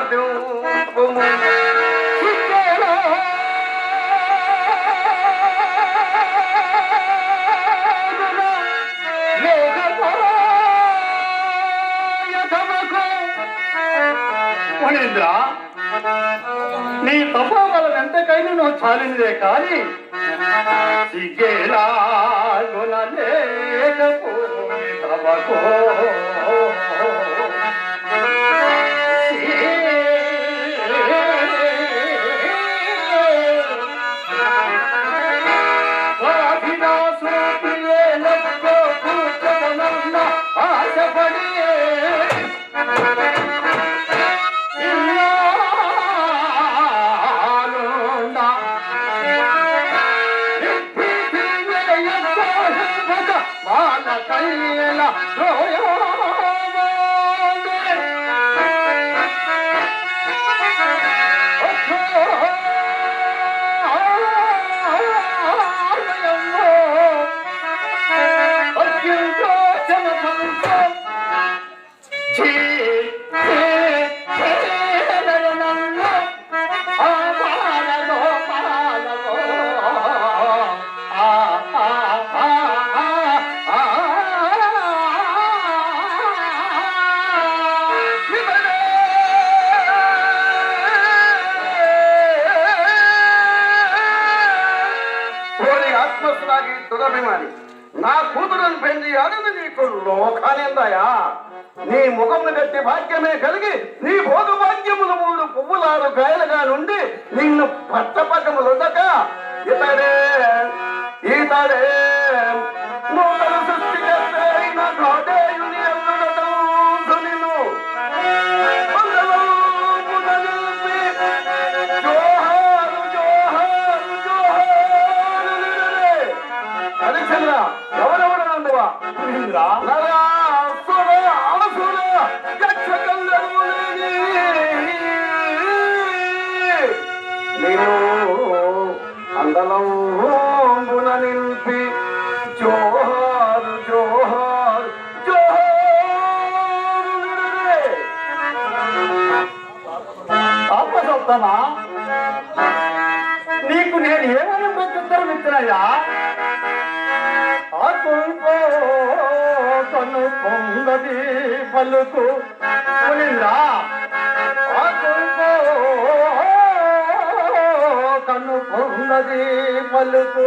సమర్థింపుము మునీంద్ర నీ తపోబలం ఎంతకైనా నువ్వు చాలినదే కానీ సిగ్గేలా లేకపోయి ఓరి ఆత్మస్లాగి దురభిమాని నా కూతురుని పెంచి అడుగు నీకు లోకానిందయా నీ ముఖమును గట్టి భాగ్యమే కలిగి నీ భోగ భాగ్యములు మూడు పువ్వులారు గాయలుగా నుండి నిన్ను పట్టపక్కములుండక ఇతడే ఇతడే నేను అందలంబున నిలిపి జోహారు జోహారు నీకు నేను ఏమైనా ప్రత్యుత్తరం ఇచ్చినయ్యా? ఆ కోల్పో పొంగది పలుకు. మునింద్రా ఆకుల్పో పలుకు.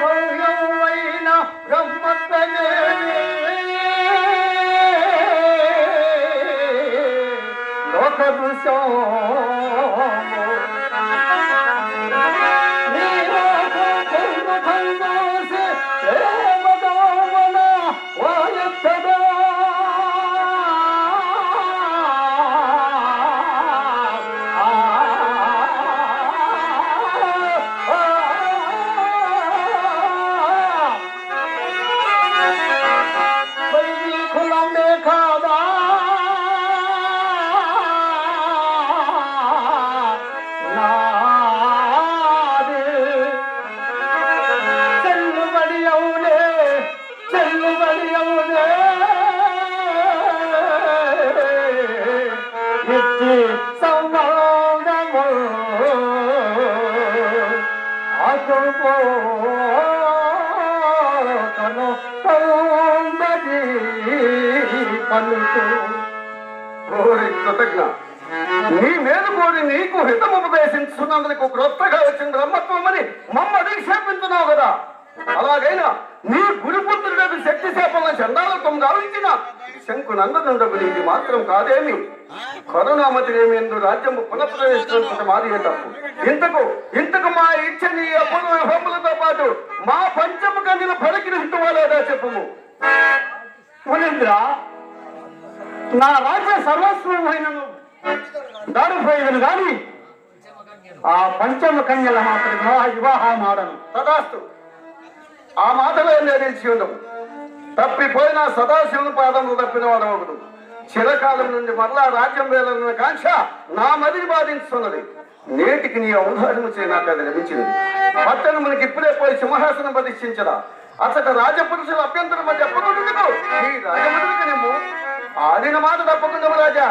భవ్యమైన లోక ఇచ్చి సంవాదము అటుపో పలుకు ఓరి కృతజ్ఞ నీ మేలు కోరి నీకు హితముపదేశించున్నందుకు క్రొత్తగా వచ్చిన బ్రహ్మత్వమని మమ్మ అధిక్షేపించున్నావు కదా అలాగైనా నీ గురుపుత్రుడకు శక్తి చేపలను చండాలత్వం గావించిన శంకు నందనుండకు నీది మాత్రం కాదేమి? కరుణామతి ఏమేందు రాజ్యము మాది తప్పు ఇంతకు ఇంతకు మా ఇచ్చని అప్పుల విభములతో పాటు మా పంచము కన్నులు ఫలకిరిస్తువా లేదా చెప్పుము. మునీంద్ర నా రాజ్య సర్వస్వమైనను దాడిపోయేదను గాని ఆ పంచమ కన్యల మాత్రం వివాహ వివాహం తదాస్తు ఆ మాటలో నిలిచి ఉండవు తప్పిపోయిన సదాశివుని పాదములు తప్పిన వాడవగుడు. చిరకాలం నుండి మరలా రాజ్యం వేలన్న కాంక్ష నా మదిని బాధించుతున్నది. నేటికి నీ ఔదార్యము చే నాకు అది లభించింది. పట్టణమునికి ఇప్పుడే పోయి సింహాసనం ప్రతిష్ఠించరా. అతట రాజపురుషుల అభ్యంతరం చెప్పకుంటుకు ఈ రాజమండ్రికి నేను ఆడిన మాట తప్పకుండా రాజా.